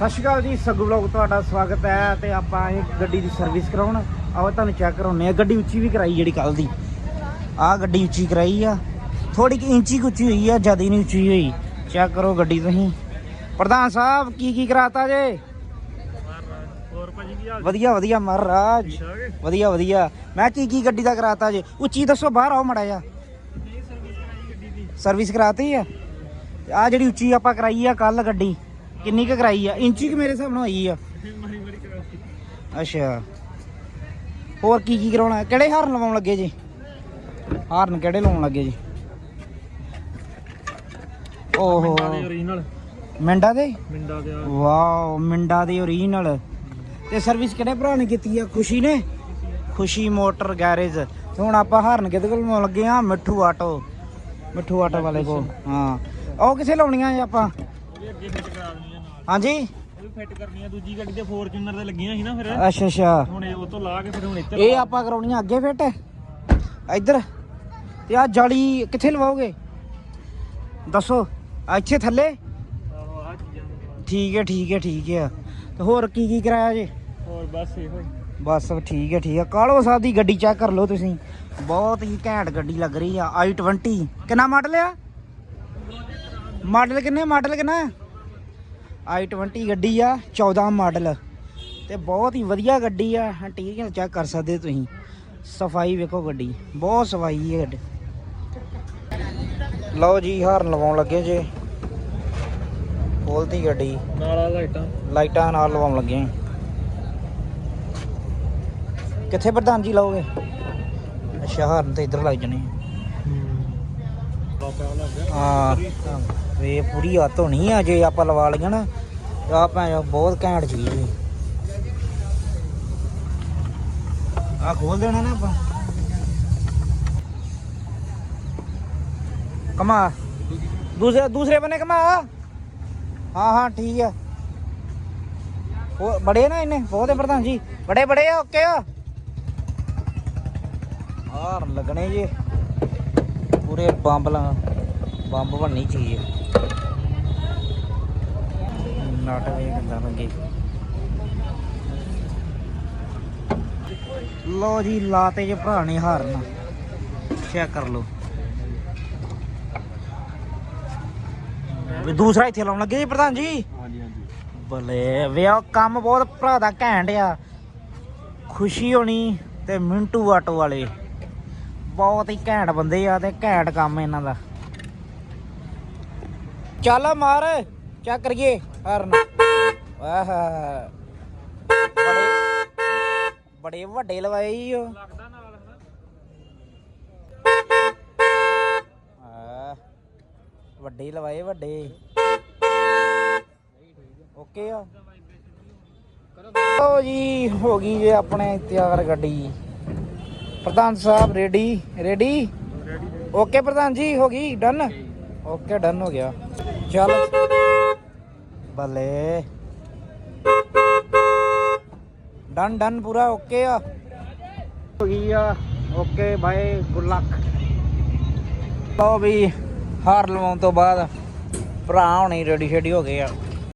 ਸਤਿ ਸ਼੍ਰੀ ਅਕਾਲ ਜੀ ਸੱਗੂ ਵਲੌਗ ਤੁਹਾਡਾ ਸਵਾਗਤ ਹੈ ਤੇ ਆਪਾਂ ਇਹ ਗੱਡੀ ਦੀ ਸਰਵਿਸ ਕਰਾਉਣ। ਆਓ ਤੁਹਾਨੂੰ ਚੈੱਕ ਕਰਾਉਨੇ ਆ ਗੱਡੀ ਉੱਚੀ ਵੀ ਕਰਾਈ ਜਿਹੜੀ ਕੱਲ ਦੀ। ਆਹ ਗੱਡੀ ਉੱਚੀ ਕਰਾਈ ਆ। ਥੋੜੀ ਕਿ ਇੰਚੀ ਉੱਚੀ ਹੋਈ ਆ ਜ਼ਿਆਦਾ ਨਹੀਂ ਉੱਚੀ ਹੋਈ। ਚੈੱਕ ਕਰੋ ਗੱਡੀ ਤੁਸੀਂ। ਪ੍ਰਧਾਨ ਸਾਹਿਬ ਕੀ ਕੀ ਕਰਾਤਾ ਜੇ? ਵਧੀਆ ਵਧੀਆ ਮਹਾਰਾਜ। ਵਧੀਆ ਵਧੀਆ। ਮੈਂ ਕੀ ਕੀ ਗੱਡੀ ਦਾ ਕਰਾਤਾ ਜੇ? ਉੱਚੀ ਦੱਸੋ ਬਾਹਰ ਆਓ ਮੜਾ ਜਾ ਸਰਵਿਸ ਕਰਾਈ ਗੱਡੀ ਦੀ। ਸਰਵਿਸ ਕਰਾਤੀ ਆ? ਆ ਜਿਹੜੀ ਉੱਚੀ ਆਪਾਂ ਕਰਾਈ ਆ ਕੱਲ ਗੱਡੀ। ਕਿੰਨੀ ਕੁ ਕਰਾਈ ਆ? ਇੰਚੀ ਕੁ ਮੇਰੇ ਹਿਸਾਬ ਨਾਲ ਹੋਈ ਆ। ਮਾਰੀ ਮਾਰੀ ਕਰਾਈ ਅੱਛਾ। ਹੋਰ ਕੀ ਕੀ ਕਰਾਉਣਾ? ਕਿਹੜੇ ਹਾਰਨ ਲਵਾਉਣ ਲੱਗੇ ਜੀ? ਹਾਰਨ ਕਿਹੜੇ ਲਾਉਣ ਲੱਗੇ ਜੀ? ਓਹੋ। ਮਿੰਡਾ ਦੇ ਮਿੰਡਾ ਦੇ। ਵਾਓ ਮਿੰਡਾ ਦੇ ਓਰੀਜਨਲ ਤੇ ਸਰਵਿਸ ਕਿਹੜੇ ਭਰਾ ਨੇ ਕੀਤੀ ਆ? ਖੁਸ਼ੀ ਨੇ? ਖੁਸ਼ੀ ਮੋਟਰ ਗੈਰੇਜ। ਹੁਣ ਆਪਾਂ ਹਾਰਨ ਕਿਹਦੇ ਕੋਲ ਲਾਉਣ ਲੱਗੇ ਆ? ਮਿੱਠੂ ਆਟੋ। ਮਿੱਠੂ ਆਟੋ ਵਾਲੇ ਕੋਲ। ਹਾਂ। ਉਹ ਕਿੱਥੇ ਲਾਉਣੀਆਂ ਆਪਾਂ? ਅੱਗੇ ਫਿੱਟ ਕਰਾ ਹਾਂਜੀ। ਵੀ ਫਿੱਟ ਕਰਨੀਆਂ ਦੂਜੀ ਗੱਡੀ ਦੇ ਫੋਰਚੂਨਰ ਤੇ ਲੱਗੀਆਂ ਸੀ ਨਾ ਫਿਰ। ਅੱਛਾ ਅੱਛਾ। ਹੁਣ ਇਹ ਉਹ ਤੋਂ ਲਾ ਕੇ ਫਿਰ ਹੁਣ ਇੱਧਰ ਇਹ ਆਪਾਂ ਕਰਾਉਣੀਆਂ ਅੱਗੇ ਫਿੱਟ ਇੱਧਰ। ਤੇ ਆ ਜਾਲੀ ਕਿੱਥੇ ਲਵਾਓਗੇ? ਦੱਸੋ। ਇੱਥੇ ਥੱਲੇ? ਠੀਕ ਹੈ ਠੀਕ ਹੈ ਠੀਕ ਹੈ। ਤੇ ਹੋਰ ਕੀ ਕੀ ਕਰਾਇਆ ਜੇ? ਹੋਰ ਬਸ ਇਹੋ ਬਸ ਠੀਕ ਹੈ ਠੀਕ ਹੈ। ਕਾਲੋ ਸਾਹਿਬ ਦੀ ਗੱਡੀ ਚੈੱਕ ਕਰ ਲਓ ਤੁਸੀਂ। ਬਹੁਤ ਹੀ ਘੈਂਟ ਗੱਡੀ ਲੱਗ ਰਹੀ ਆ i20 ਕਿੰਨਾ ਮਾਡਲ ਆ? ਮਾਡਲ ਕਿੰਨੇ ਮਾਡਲ ਕਿੰਨਾ? I20 ਗੱਡੀ ਆ 14 ਮਾਡਲ। ਤੇ ਬਹੁਤ ਹੀ ਵਧੀਆ ਗੱਡੀ ਆ। ਇੰਟੀਰੀਅਰ ਚੈੱਕ ਕਰ ਸਕਦੇ ਤੁਸੀਂ? ਸਫ਼ਾਈ ਵੇਖੋ ਗੱਡੀ। ਬਹੁਤ ਸਫ਼ਾਈ ਹੈ ਗੱਡੀ। ਲਓ ਜੀ ਹਾਰਨ ਲਵਾਉਣ ਲੱਗੇ ਜੇ। ਖੋਲਤੀ ਗੱਡੀ। ਨਾਲ ਲਾਈਟਾਂ। ਲਾਈਟਾਂ ਨਾਲ ਲਵਾਉਣ ਲੱਗੇ। ਕਿੱਥੇ ਪ੍ਰਧਾਨ ਜੀ ਲਾਓਗੇ? ਅੱਛਾ ਹਾਰਨ ਤੇ ਇੱਧਰ ਲੱਗ ਜਣੇ ਹਾਂ। ਵੇ ਪੂਰੀ ਹੱਥ ਹੋਣੀ ਆ, ਜੇ ਆਪਾਂ ਲਵਾ ਲਈਆਂ ਨਾ ਆ ਭੈਣ ਬਹੁਤ ਘੈਂਟ ਚੀਜ਼ ਹੈ ਆ ਖੋਲ ਦੇਣਾ ਨਾ ਆਪਾਂ। ਕਮਾ। ਦੂਸਰੇ ਦੂਸਰੇ ਬੰਨੇ ਕਮਾ। ਹਾਂ ਹਾਂ, ਠੀਕ ਆ। ਉਹ ਬੜੇ ਨਾ ਇਹਨੇ ਬਹੁਤ ਪ੍ਰਧਾਨ ਜੀ। ਬੜੇ ਬੜੇ ਆ, ਓਕੇ ਆ। ਹਾਰ ਲੱਗਣੇ ਜੀ। ਪੂਰੇ ਬੰਬ ਲਾ ਬੰਬ ਬਣਨੀ ਚਾਹੀਏ ਨਾਟ ਵੇ ਕਿੰਦਾ ਲੱਗੇ ਲੋ ਜੀ ਲਾਤੇ ਜੇ ਭਰਾ ਨੇ ਹਾਰਨ। ਚੈੱਕ ਕਰ ਲੋ ਵੀ ਦੂਸਰਾ ਇੱਥੇ ਲਾਉਣ ਲੱਗੇ ਜੀ ਪ੍ਰਧਾਨ ਜੀ? ਹਾਂਜੀ ਹਾਂਜੀ। ਬਲੇ ਵੇ ਕੰਮ ਬਹੁਤ ਭਰਾ ਦਾ ਘੈਂਟ ਆ। ਖੁਸ਼ੀ ਹੋਣੀ ਤੇ ਮਿੰਟੂ ਆਟੋ ਵਾਲੇ। ਬਹੁਤ ਹੀ ਘੈਂਟ ਬੰਦੇ ਆ ਤੇ ਘੈਂਟ ਕੰਮ ਇਹਨਾਂ ਦਾ। ਚੱਲ ਮਾਰ। ਚੱਕ ਕਰੀਏ ਹਰਨ ਬੜੇ ਬੜੇ ਵੱਡੇ ਲਵਾਏ ਈ ਲੱਗਦਾ ਨਾਲ ਆ ਵੱਡੇ ਲਵਾਏ ਵੱਡੇ ਓਕੇ ਆ ਲਓ ਜੀ ਹੋ ਗਈ ਜੇ ਆਪਣੇ ਤਿਆਰ ਗੱਡੀ ਪ੍ਰਧਾਨ ਸਾਹਿਬ ਰੈਡੀ ਰੈਡੀ ਓਕੇ ਪ੍ਰਧਾਨ ਜੀ ਹੋ ਗਈ ਡਨ ਓਕੇ ਡਨ ਹੋ ਗਿਆ ਚੱਲ। ਬੱਲੇ। ਡਨ ਡਨ ਪੂਰਾ ਓਕੇ ਆ। ਹੋ ਗਈ ਆ। Okay bye good luck. ਲਓ ਵੀ ਹਾਰ ਲਵਾਉਣ ਤੋਂ ਬਾਅਦ ਭਰਾ ਹੁਣੇ ਰੈਡੀ ਸ਼ੈਡੀ ਹੋ ਗਏ ਆ।